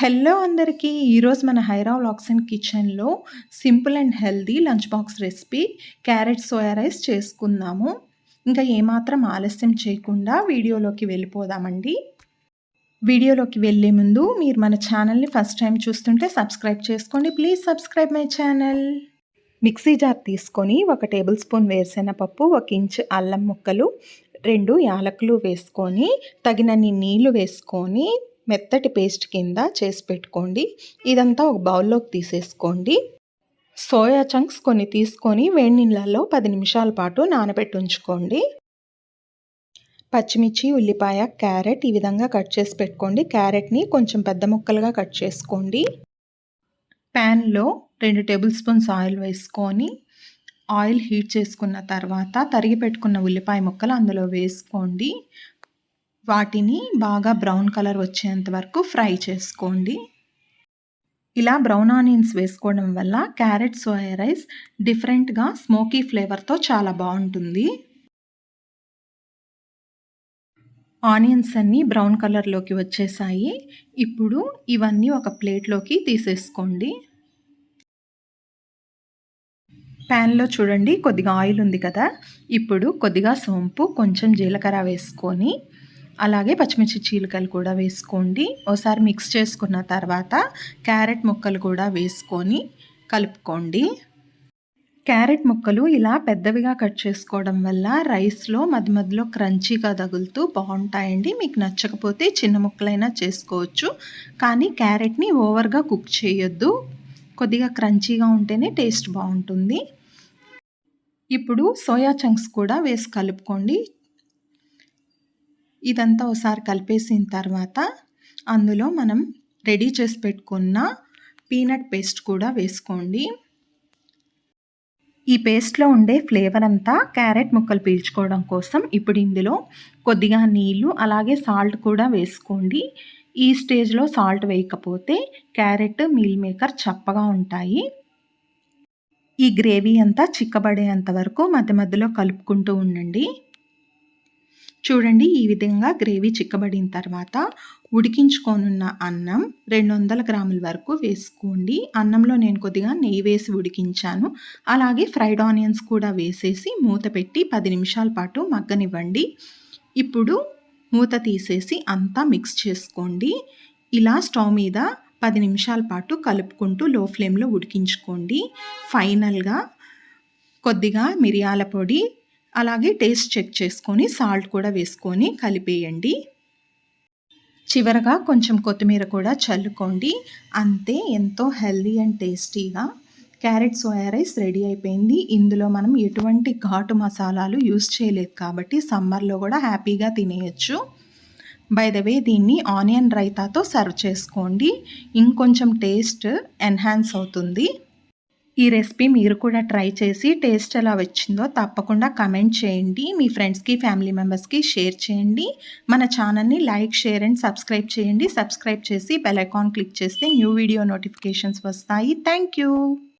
Hello అందరికీ ఈరోజు మన హైరా వ్లాగ్స్ అండ్ కిచెన్లో simple and healthy lunch box recipe carrot soya rice చేసుకుందాము. ఇంకా ఏమాత్రం ఆలస్యం చేయకుండా వీడియోలోకి వెళ్ళిపోదామండి. వీడియోలోకి వెళ్ళే ముందు మీరు మన ఛానల్ని ఫస్ట్ టైం చూస్తుంటే సబ్స్క్రైబ్ చేసుకోండి. Please subscribe my channel. Mixie jar తీసుకొని ఒక టేబుల్ స్పూన్ వేరుశెనగపప్పు ఒక ఇంచ్ అల్లం ముక్కలు రెండు యాలకులు వేసుకొని తగినన్ని నీళ్ళు వేసుకొని మెత్తటి పేస్ట్ కింద చేసి పెట్టుకోండి. ఇదంతా ఒక బౌల్లోకి తీసేసుకోండి. సోయా చంక్స్ కొన్ని తీసుకొని వేడి నీళ్ళల్లో పది నిమిషాల పాటు నానబెట్టి ఉంచుకోండి. పచ్చిమిర్చి ఉల్లిపాయ క్యారెట్ ఈ విధంగా కట్ చేసి పెట్టుకోండి. క్యారెట్ని కొంచెం పెద్ద ముక్కలుగా కట్ చేసుకోండి. ప్యాన్లో రెండు టేబుల్ స్పూన్స్ ఆయిల్ వేసుకొని ఆయిల్ హీట్ చేసుకున్న తర్వాత తరిగి పెట్టుకున్న ఉల్లిపాయ ముక్కలు అందులో వేసుకోండి. వాటిని బాగా బ్రౌన్ కలర్ వచ్చేంత వరకు ఫ్రై చేసుకోండి. ఇలా బ్రౌన్ ఆనియన్స్ వేసుకోవడం వల్ల క్యారెట్ సోయా రైస్ డిఫరెంట్గా స్మోకీ ఫ్లేవర్తో చాలా బాగుంటుంది. ఆనియన్స్ అన్నీ బ్రౌన్ కలర్లోకి వచ్చేసాయి. ఇప్పుడు ఇవన్నీ ఒక ప్లేట్లోకి తీసేసుకోండి. ప్యాన్లో చూడండి కొద్దిగా ఆయిల్ ఉంది కదా. ఇప్పుడు కొద్దిగా సోంపు కొంచెం జీలకర్ర వేసుకొని అలాగే పచ్చిమిర్చి చీలికలు కూడా వేసుకోండి. ఒకసారి మిక్స్ చేసుకున్న తర్వాత క్యారెట్ ముక్కలు కూడా వేసుకొని కలుపుకోండి. క్యారెట్ ముక్కలు ఇలా పెద్దవిగా కట్ చేసుకోవడం వల్ల రైస్లో మధ్య మధ్యలో క్రంచీగా తగులుతూ బాగుంటాయండి. మీకు నచ్చకపోతే చిన్న ముక్కలైనా చేసుకోవచ్చు. కానీ క్యారెట్ని ఓవర్గా కుక్ చేయొద్దు. కొద్దిగా క్రంచీగా ఉంటేనే టేస్ట్ బాగుంటుంది. ఇప్పుడు సోయా చంక్స్ కూడా వేసి కలుపుకోండి. ఇదంతా ఒకసారి కలిపేసిన తర్వాత అందులో మనం రెడీ చేసి పెట్టుకున్న పీనట్ పేస్ట్ కూడా వేసుకోండి. ఈ పేస్ట్లో ఉండే ఫ్లేవర్ అంతా క్యారెట్ ముక్కలు పీల్చుకోవడం కోసం ఇప్పుడు ఇందులో కొద్దిగా నీళ్ళు అలాగే సాల్ట్ కూడా వేసుకోండి. ఈ స్టేజ్లో సాల్ట్ వేయకపోతే క్యారెట్ మీల్ మేకర్ చప్పగా ఉంటాయి. ఈ గ్రేవీ అంతా చిక్కబడేంత వరకు మధ్య మధ్యలో కలుపుకుంటూ ఉండండి. చూడండి ఈ విధంగా గ్రేవీ చిక్కబడిన తర్వాత ఉడికించుకోనున్న అన్నం రెండు వందల గ్రాముల వరకు వేసుకోండి. అన్నంలో నేను కొద్దిగా నెయ్యి వేసి ఉడికించాను. అలాగే ఫ్రైడ్ ఆనియన్స్ కూడా వేసేసి మూత పెట్టి పది నిమిషాల పాటు మగ్గనివ్వండి. ఇప్పుడు మూత తీసేసి అంతా మిక్స్ చేసుకోండి. ఇలా స్టవ్ మీద పది నిమిషాల పాటు కలుపుకుంటూ లో ఫ్లేమ్లో ఉడికించుకోండి. ఫైనల్గా కొద్దిగా మిరియాల పొడి అలాగే టేస్ట్ చెక్ చేసుకొని సాల్ట్ కూడా వేసుకొని కలిపేయండి. చివరగా కొంచెం కొత్తిమీర కూడా చల్లుకోండి. అంతే ఎంతో హెల్దీ అండ్ టేస్టీగా క్యారెట్ సోయా రైస్ రెడీ అయిపోయింది. ఇందులో మనం ఎటువంటి ఘాటు మసాలాలు యూస్ చేయలేదు కాబట్టి సమ్మర్లో కూడా హ్యాపీగా తినేయచ్చు. బై ద వే దీన్ని ఆనియన్ రైతాతో సర్వ్ చేసుకోండి. ఇంకొంచెం టేస్ట్ ఎన్హాన్స్ అవుతుంది. ఈ రెసిపీ మీరు కూడా ట్రై చేసి టేస్ట్ ఎలా వచ్చిందో తప్పకుండా కమెంట్ చేయండి. మీ ఫ్రెండ్స్కి ఫ్యామిలీ మెంబర్స్కి షేర్ చేయండి. మన ఛానల్ని లైక్ షేర్ అండ్ సబ్స్క్రైబ్ చేయండి. సబ్స్క్రైబ్ చేసి బెల్ ఐకాన్ క్లిక్ చేస్తే న్యూ వీడియో నోటిఫికేషన్స్ వస్తాయి. Thank you